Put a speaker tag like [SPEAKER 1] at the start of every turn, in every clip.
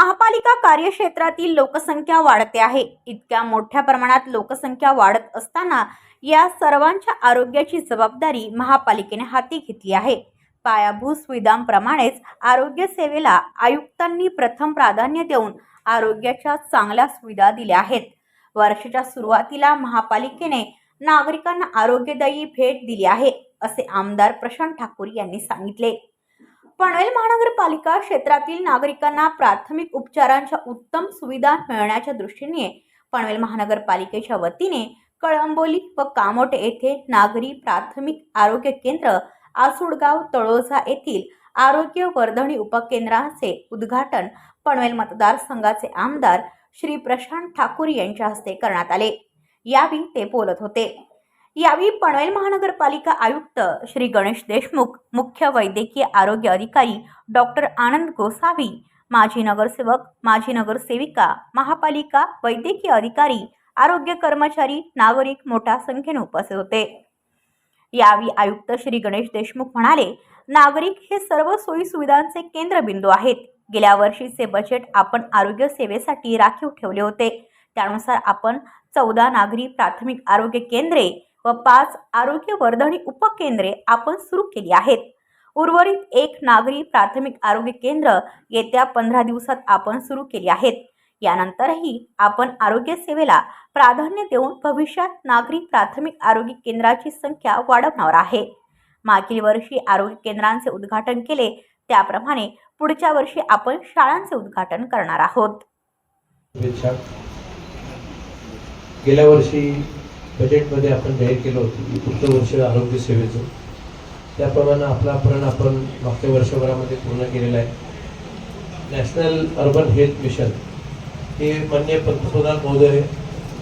[SPEAKER 1] महापालिका कार्यक्षेत्रातील लोकसंख्या वाढते आहे. इतक्या मोठ्या प्रमाणात लोकसंख्या वाढत असताना या सर्वांच्या आरोग्याची जबाबदारी महापालिकेने हाती घेतली आहे. पायाभूत सुविधांप्रमाणेच आरोग्य सेवेला आयुक्तांनी प्रथम प्राधान्य देऊन आरोग्याच्या चांगल्या सुविधा दिल्या आहेत. वर्षाच्या सुरुवातीला महापालिकेने नागरिकांना आरोग्यदायी भेट दिली आहे असे आमदार प्रशांत ठाकूर यांनी सांगितले. पनवेल महानगरपालिका क्षेत्रातील नागरिकांना प्राथमिक उपचारांच्या उत्तम सुविधा मिळण्याच्या दृष्टीने पनवेल महानगरपालिकेच्या वतीने कळंबोली व कामोटे येथे नागरी प्राथमिक आरोग्य केंद्र आसुडगाव तळोजा येथील आरोग्य वर्धणी उपकेंद्राचे उद्घाटन पनवेल मतदारसंघाचे आमदार श्री प्रशांत ठाकूर यांच्या हस्ते करण्यात आले. यावेळी ते बोलत होते. यावेळी पनवेल महानगरपालिका आयुक्त श्री गणेश देशमुख मुख्य वैद्यकीय आरोग्य अधिकारी डॉक्टर आनंद गोसावी माजी नगरसेवक माजी नगरसेविका महापालिका वैद्यकीय अधिकारी आरोग्य कर्मचारी नागरिक मोठ्या संख्येने उपस्थित होते. यावेळी आयुक्त श्री गणेश देशमुख म्हणाले नागरिक हे सर्व सोयी सुविधांचे केंद्रबिंदू आहेत. गेल्या वर्षीचे बजेट आपण आरोग्य सेवेसाठी राखीव ठेवले होते. त्यानुसार आपण चौदा नागरी प्राथमिक आरोग्य केंद्रे व पाच आरोग्य वर्धणी उपकेंद्रे आपण सुरू केली आहेत. उर्वरित एक नागरी प्राथमिक आरोग्य केंद्र येत्या पंधरा दिवसात आपण सुरू केली आहेत. यानंतरही आपण आरोग्य सेवेला प्राधान्य देऊन भविष्यात नागरी प्राथमिक आरोग्य केंद्राची संख्या वाढवणार आहे. मागील वर्षी आरोग्य केंद्रांचे उद्घाटन केले त्याप्रमाणे पुढच्या वर्षी आपण शाळांचे उद्घाटन करणार आहोत.
[SPEAKER 2] गेल्या वर्षी बजेटमध्ये आपण जाहीर केलं होतं पुढचं वर्ष आरोग्य सेवेचं. त्याप्रमाणे आपला प्रण आपण मागच्या वर्षभरामध्ये पूर्ण केलेला आहे. नॅशनल अर्बन हेल्थ मिशन हे मान्य पंतप्रधान महोदय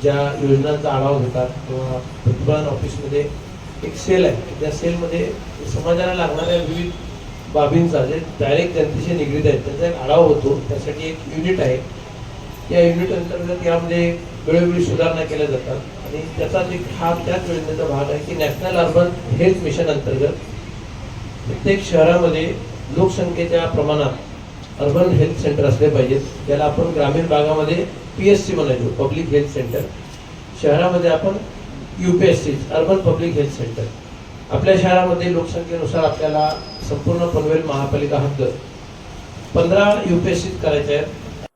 [SPEAKER 2] ज्या योजनांचा आढावा घेतात किंवा पंतप्रधान ऑफिसमध्ये एक सेल आहे. त्या सेलमध्ये समाजाला लागणाऱ्या विविध बाबींचा जे डायरेक्ट जनतेशी निगडीत आहेत त्याचा एक आढावा होतो. त्यासाठी एक युनिट आहे. या युनिट अंतर्गत यामध्ये वेळोवेळी सुधारणा केल्या जातात. आणि त्याचा एक हा त्याच योजनेचा भाग आहे की नॅशनल अर्बन हेल्थ मिशन अंतर्गत प्रत्येक शहरामध्ये लोकसंख्येच्या प्रमाणात अर्बन हेल्थ सेंटर असले पाहिजेत. त्याला आपण ग्रामीण भागामध्ये पी एस सी म्हणायचो पब्लिक हेल्थ सेंटर. शहरामध्ये आपण U P S C urban public health centre. आपल्या शहरामध्ये लोकसंख्येनुसार आपल्याला संपूर्ण पनवेल महापालिका हद्द पंधरा यू पी एस सी करायचे आहेत.